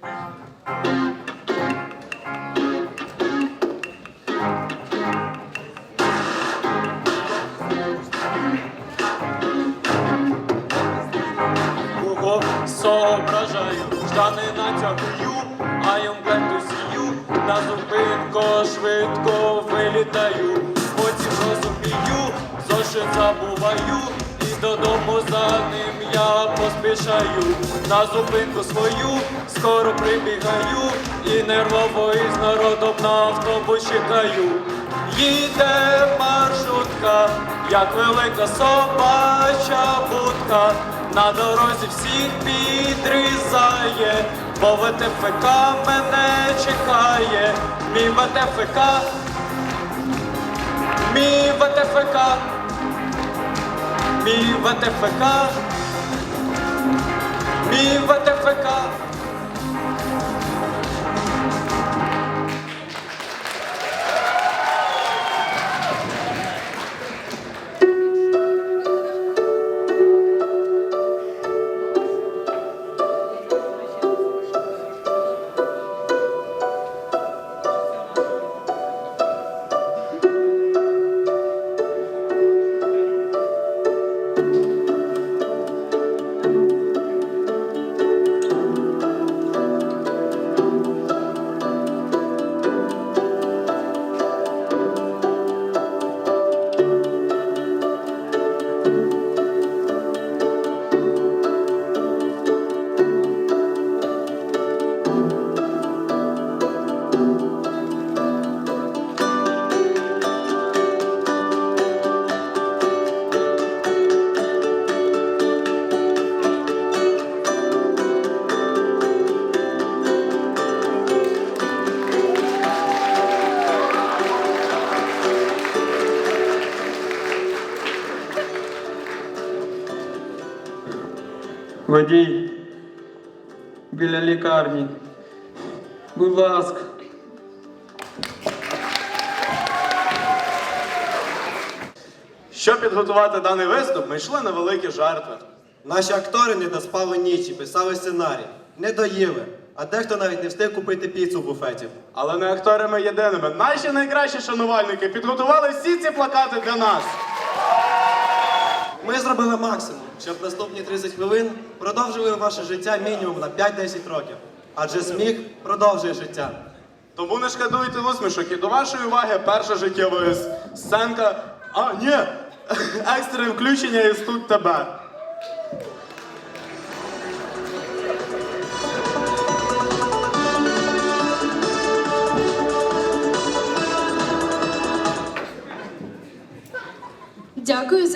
Кого соображаю, штани натягую, а йомблету сію, на зупинку швидко вилітаю, потім розумію, зошит забуваю, поспішаю. На зупинку свою скоро прибігаю, і нервово із народом на автобус чекаю. Їде маршрутка, як велика собача будка, на дорозі всіх підрізає, бо ВТФК мене чекає, мій ВТФК, мій ВТФК, мій ВТФК, мій ВТФК. Водій біля лікарні. Будь ласка. Щоб підготувати даний виступ, ми йшли на великі жертви. Наші актори не доспали нічі, писали сценарій, не доїли, а дехто навіть не встиг купити піцу в буфеті. Але не акторами єдиними. Наші найкращі шанувальники підготували всі ці плакати для нас. Ми зробили максимум, щоб наступні 30 хвилин продовжили ваше життя мінімум на 5-10 років. Адже сміх продовжує життя. Тому не шкодуйте усмішок і до вашої уваги перша життєва сценка. А, ні! Екстрене включення і тут тебе.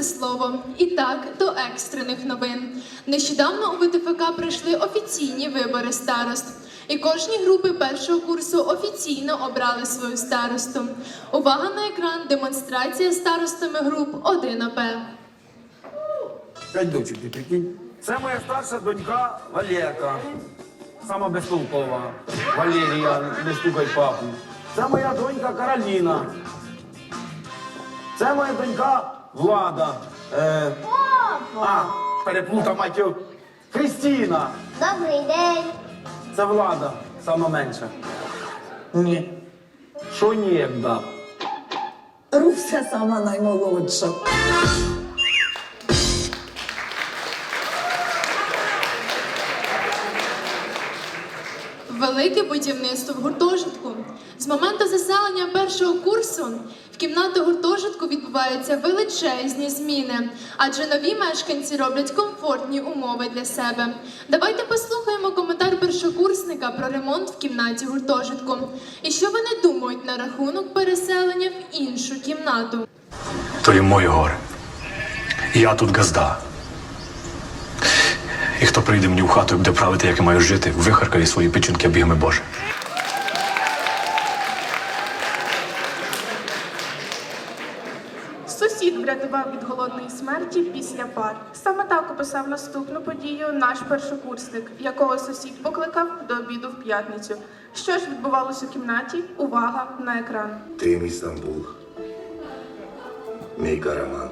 Дякую слово. І так, до екстрених новин. Нещодавно у ВТФК пройшли офіційні вибори старост. І кожні групи першого курсу офіційно обрали свою старосту. Увага на екран, демонстрація старостами груп 1АП. П'ять дочок, ти прикинь. Це моя старша донька Валерка. Сама безтолкова. Валерія, не стукай папу. Це моя донька Кароліна. Це моя донька Влада. Е, а, переплутав матю. Кристіна. Добрий день. Це Влада, сама менша. Ні. Що ні, як дав? Руся сама наймолодша. Велике будівництво в гуртожитку. З моменту заселення першого курсу в кімнату гуртожитку відбуваються величезні зміни, адже нові мешканці роблять комфортні умови для себе. Давайте послухаємо коментар першокурсника про ремонт в кімнаті гуртожитку. І що вони думають на рахунок переселення в іншу кімнату. то і моє горе. Я тут газда. І хто прийде мені в хату і буде правити, як я маю жити, вихаркає свої печінки бігми Боже. Сусід врятував від голодної смерті після пар. Саме так описав наступну подію наш першокурсник, якого сусід покликав до обіду в п'ятницю. Що ж відбувалося у кімнаті? Увага на екран. Ти мій Стамбул, мій караван.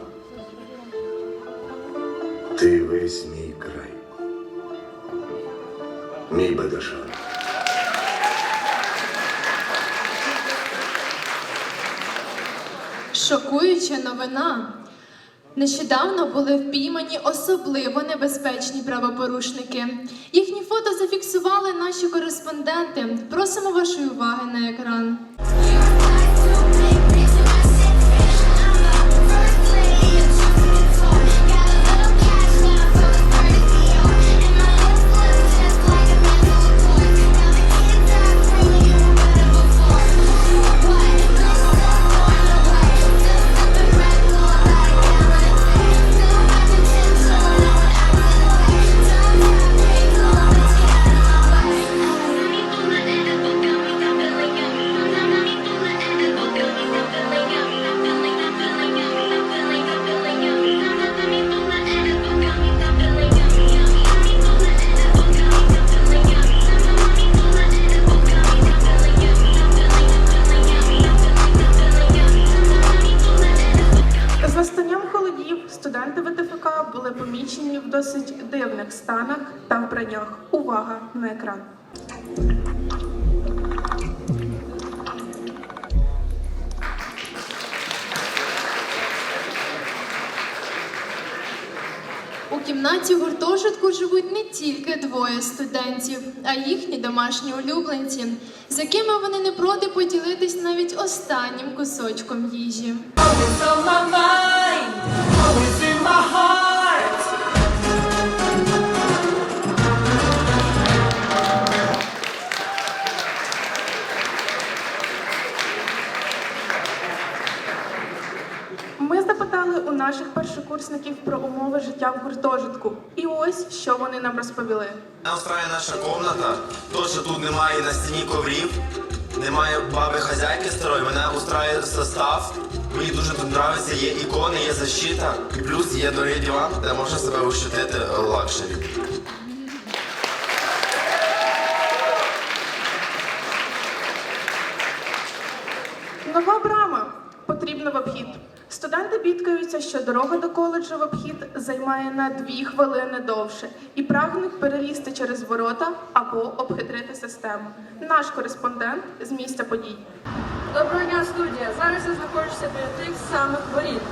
Ти весь мій край, мій Бадашан. Шокуюча новина. Нещодавно були впіймані особливо небезпечні правопорушники. Їхні фото зафіксували наші кореспонденти. Просимо вашої уваги на екран. Та. Увага на екран. У кімнаті гуртожитку живуть не тільки двоє студентів, а їхні домашні улюбленці, з якими вони не проти поділитись навіть останнім кусочком їжі. Життя в гуртожитку. І ось що вони нам розповіли. Нам устраює наша комната, то що тут немає на стіні коврів, немає баби хазяйки старої, мене устрає состав. Мені дуже тут подобається, є ікони, є защита, і плюс є дорогий диван, де можна себе ощутити лакшері. Нова брама потрібна в обхід. Студенти бідкаються, що дорога до коледжу в обхід займає на дві хвилини довше і прагнуть перелізти через ворота або обхитрити систему. Наш кореспондент з місця подій. Доброго дня, студія. Зараз я знаходжуся біля тих самих воріт.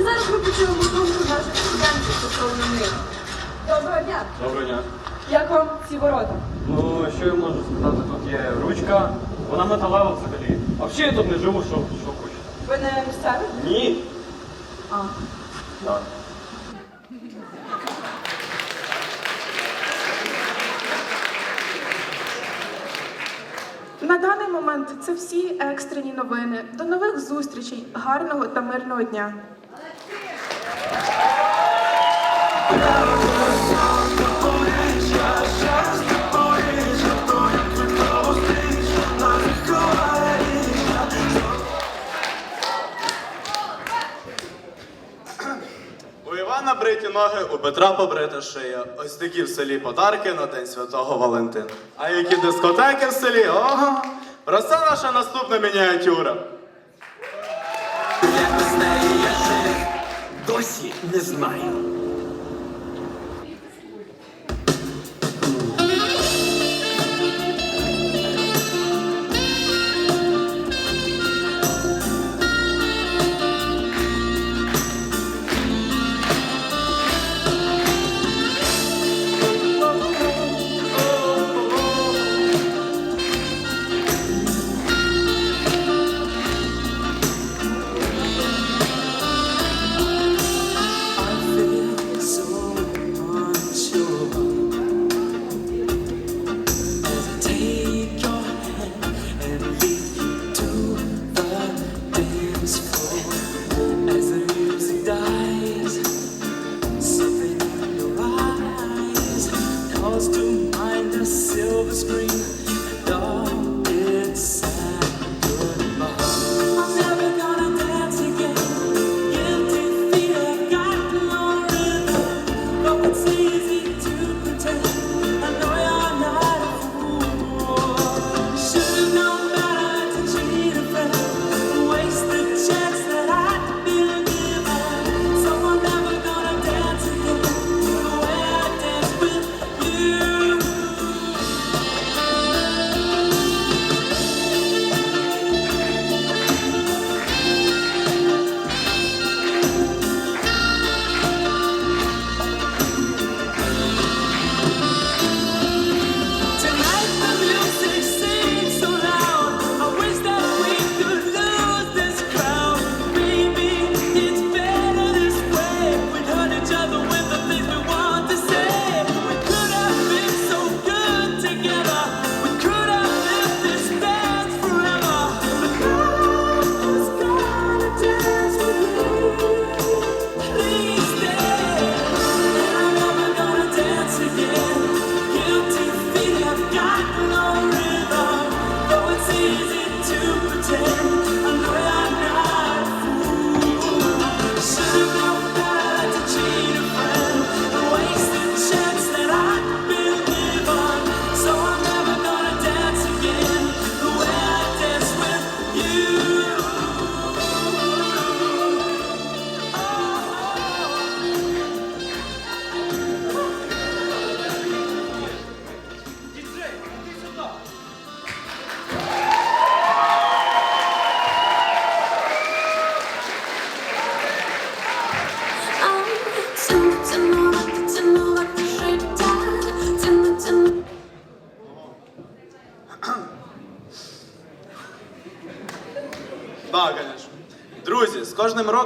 І зараз ми почуємо думку наших студентів стосовно них. Доброго дня. Доброго дня. Як вам ці ворота? Ну, що я можу сказати? Тут є ручка, вона металева взагалі. А взагалі я тут не живу, що, що. Ви не місцеві? Ні. А. Так. На даний момент це всі екстрені новини. До нових зустрічей, гарного та мирного дня. Ноги, у Петра побрита шия. Ось такі в селі подарки на День Святого Валентина. А які дискотеки в селі? Ого! Про це наша наступна мініатюра. Досі не знаю.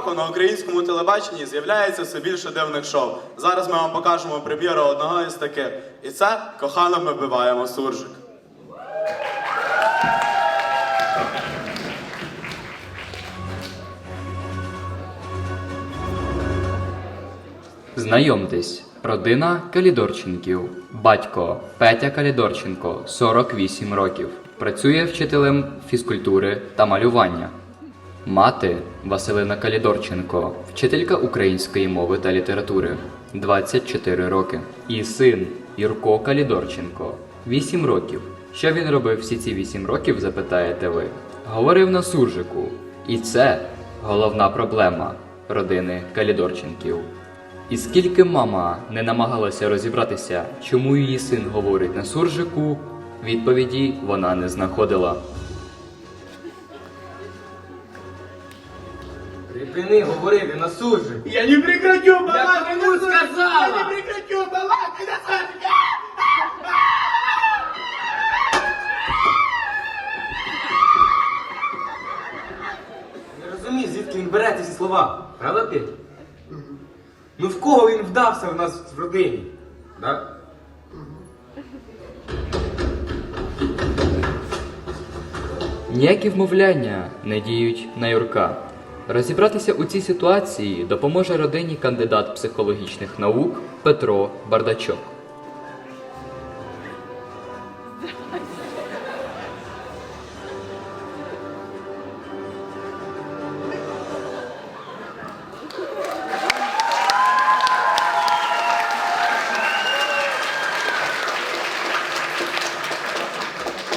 Роком на українському телебаченні з'являється все більше дивних шоу. Зараз ми вам покажемо прем'єру одного із таких. І це кохано ми вбиваємо суржик. Знайомтесь, родина Калідорченків. Батько Петя Калідорченко, 48 років. Працює вчителем фізкультури та малювання. Мати Василина Калідорченко, вчителька української мови та літератури, 24 роки. І син Юрко Калідорченко, 8 років. Що він робив всі ці 8 років, запитаєте ви? Говорив на суржику. І це головна проблема родини Калідорченків. І скільки мама не намагалася розібратися, чому її син говорить на суржику, відповіді вона не знаходила. Припини говорити на суржик. Я не прекратю Я кому сказала? Я не прекратю балакать на! Не розумію, звідки він бере ці слова. Правда, Петь? Ну в кого він вдався в нас в родині? Да? Ніякі вмовляння не діють на Юрка. Розібратися у цій ситуації допоможе родині кандидат психологічних наук Петро Бардачок.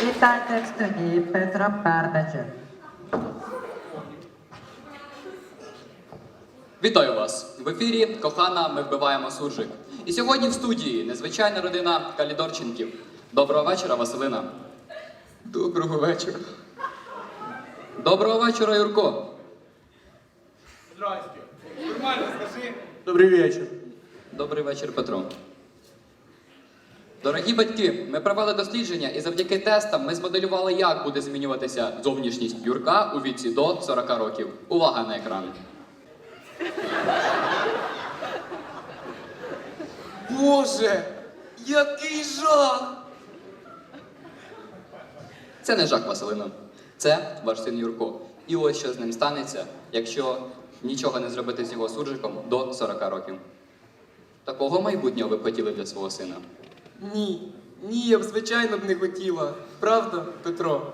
Вітайте в студії Петра Пердача. Вітаю вас! В ефірі Кохана, ми вбиваємо суржик. І сьогодні в студії незвичайна родина Калідорченків. Доброго вечора, Василина. Доброго вечора. Доброго вечора, Юрко. Добрий вечір. Добрий вечір, Петро. Дорогі батьки, ми провели дослідження і завдяки тестам ми змоделювали, як буде змінюватися зовнішність Юрка у віці до 40 років. Увага на екран. Боже, який жах! Це не жах Василина. Це ваш син Юрко. І ось що з ним станеться, якщо нічого не зробити з його суржиком до 40 років. Такого майбутнього ви б хотіли для свого сина. Ні, ні, я б звичайно б не хотіла. Правда, Петро?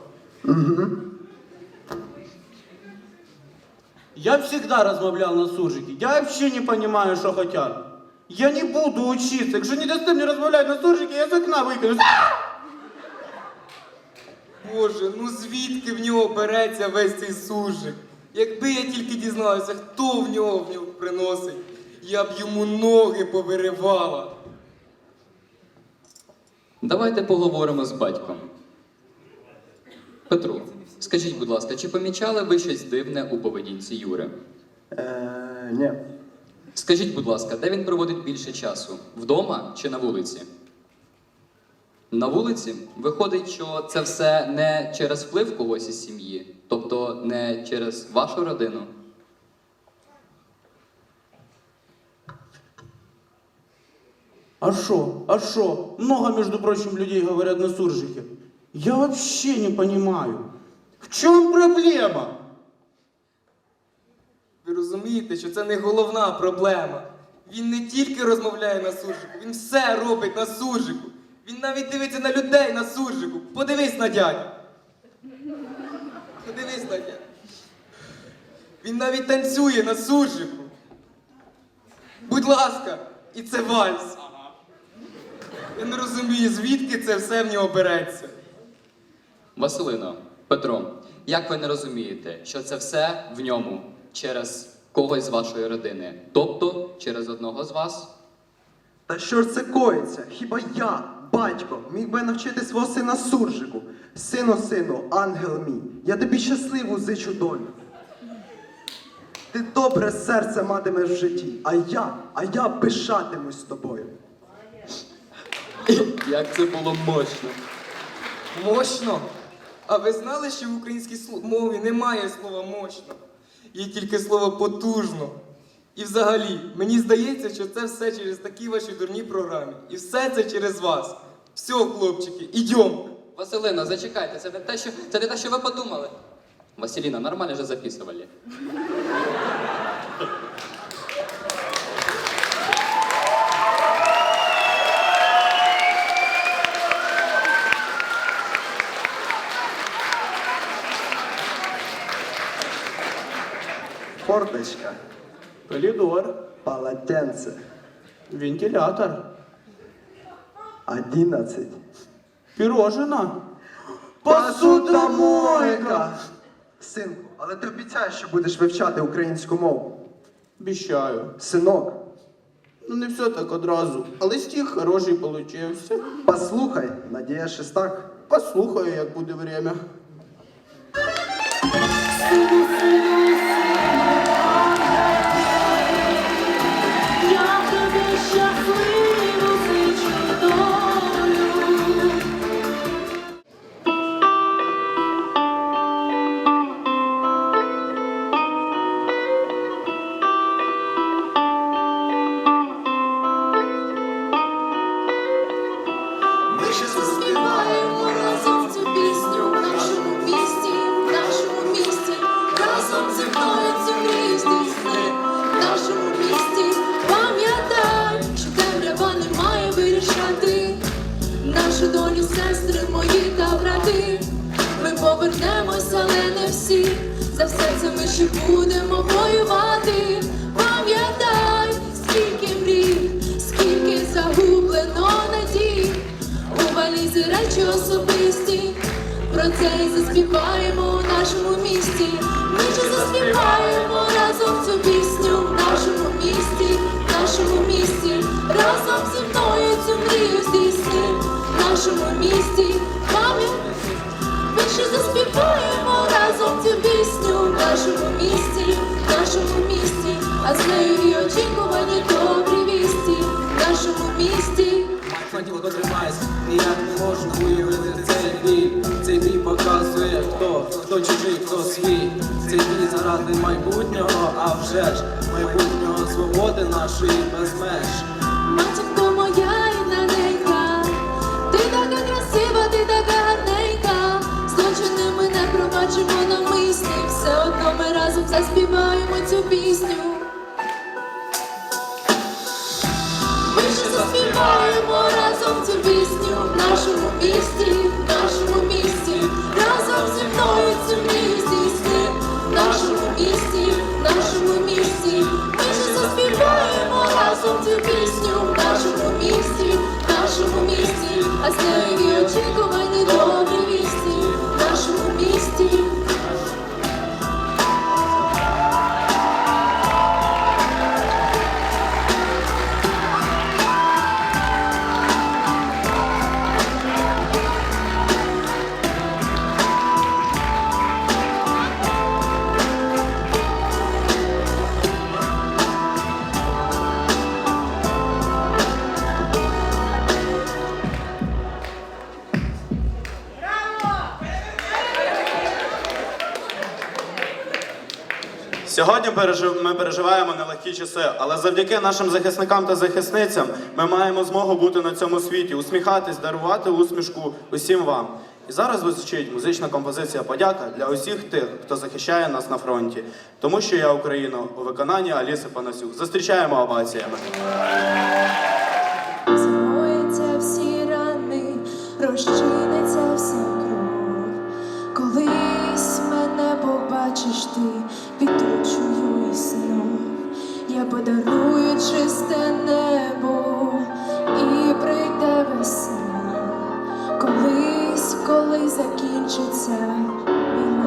Я всегда размовлял на суржике. Я вообще не понимаю, что хотят. Я не буду учиться. Якщо не дасте мені розмовляти на суржике, я з окна викину. Боже, ну звідки в нього береться весь цей суржик? Якби я тільки дізналася, хто в нього в нього приносить, я б йому ноги повиривала. Давайте поговоримо з батьком. Петро, скажіть, будь ласка, чи помічали ви щось дивне у поведінці Юри? Е, ні. Скажіть, будь ласка, де він проводить більше часу? Вдома чи на вулиці? На вулиці виходить, що це все не через вплив когось із сім'ї, тобто не через вашу родину. А шо? А шо? Много, между прочим, людей говорят на суржике. Я вообще не понимаю. Чем проблема? Ви розумієте, що це не головна проблема. Він не тільки розмовляє на суржику, він все робить на суржику. Він навіть дивиться на людей на суржику. Подивись на дядю. Подивись на дядю. Він навіть танцює на суржику. Будь ласка, і це вальс. Я не розумію, звідки це все в нього береться. Василино, Петро, як ви не розумієте, що це все в ньому через когось з вашої родини, тобто через одного з вас? Та що ж це коїться? Хіба я, батько, міг би навчити свого сина суржику? Сину, сину, ангел мій, я тобі щасливу зичу долю. Ти добре серце матимеш в житті, а я, а я пишатимусь з тобою. Як це було мощно. Мощно. А ви знали, що в українській мові немає слова мощно, є тільки слово потужно. І взагалі, мені здається, що це все через такі ваші дурні програми. І все це через вас. Все, хлопчики, ідьом. Василина, зачекайте, це не те, що, це не те, що ви подумали. Василіна, нормально же записували. Форточка, Коридор, полотенце, вентилятор, 11. пірожина. Посудомойка! Синку, але ти обіцяєш, що будеш вивчати українську мову. Обіщаю. Синок, Ну не все так одразу, але стих хороший получився. послухай, Надія Шестак. Послухаю, як буде время. Скільки загублено надій. У валізі речі особисті, про це і заспіваємо у нашому місті. Ми же заспіваємо разом цю пісню в нашому місті, в нашому місті, разом зі мною цю мрію здійсни, в нашому місті. Пам'ятай, ми ще заспіваємо разом цю пісню в нашому місті, в нашому місті, а з нею і очікувані в нашому місті. Тримайся, ніяк не можу уявити цей бій. Цей бій показує, хто, хто чужий, хто свій. Цей бій заради майбутнього, а вже ж майбутнього свободи нашої без меж. Матінко моя і ненька, ти така красива, ти така гарненька. Злочини ми не пробачимо навмисні, все одно ми разом заспіваємо цю пісню. Пісню в нашому місті, в нашому місті, разом зі мною цю мрію здійсни, в нашому місті, в нашому місті. Ми ж заспіваємо разом цю пісню. В нашому місті, в нашому місті, а з нею і Сьогодні ми переживаємо нелегкі часи, але завдяки нашим захисникам та захисницям ми маємо змогу бути на цьому світі, усміхатись, дарувати усмішку усім вам. І зараз звучить музична композиція подяка для усіх тих, хто захищає нас на фронті. Тому що я Україну у виконанні Аліси Панасюк. Зустрічаємо оваціями. Згоїться всі рани, розчиниться вся кров. Мене побачиш ти, підучую і знов. Я подарую чисте небо і прийде весна. Колись, коли закінчиться війна.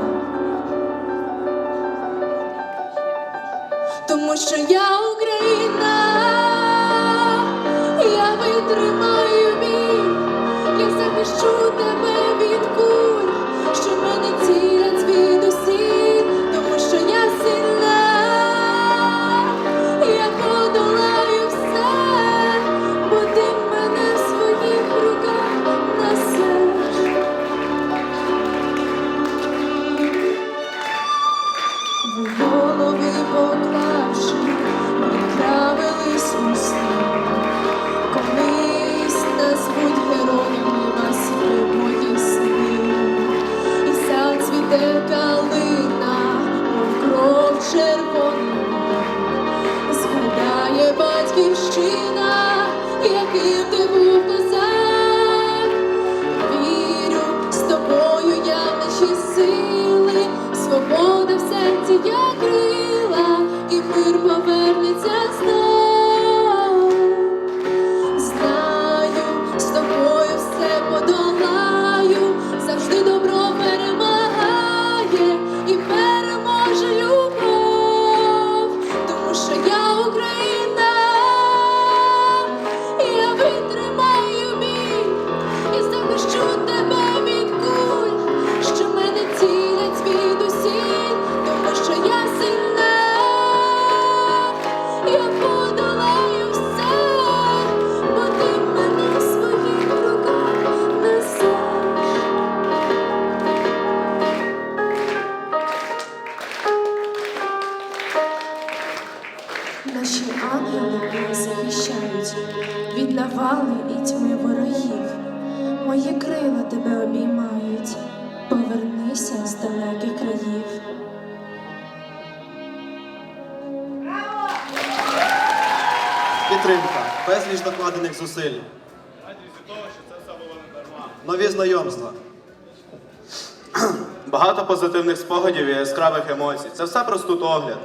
Тому що я Україна, я витримаю наші ангели захищають від навали і тьми ворогів. Мої крила тебе обіймають, повернися з далеких країв. Підтримка, безліч докладених зусиль. Радість того, що це все було не дарма. Нові знайомства. Багато позитивних спогадів і яскравих емоцій. Це все просто огляд.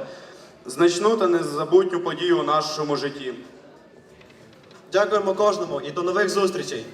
Значну та незабутню подію у нашому житті. Дякуємо кожному і до нових зустрічей.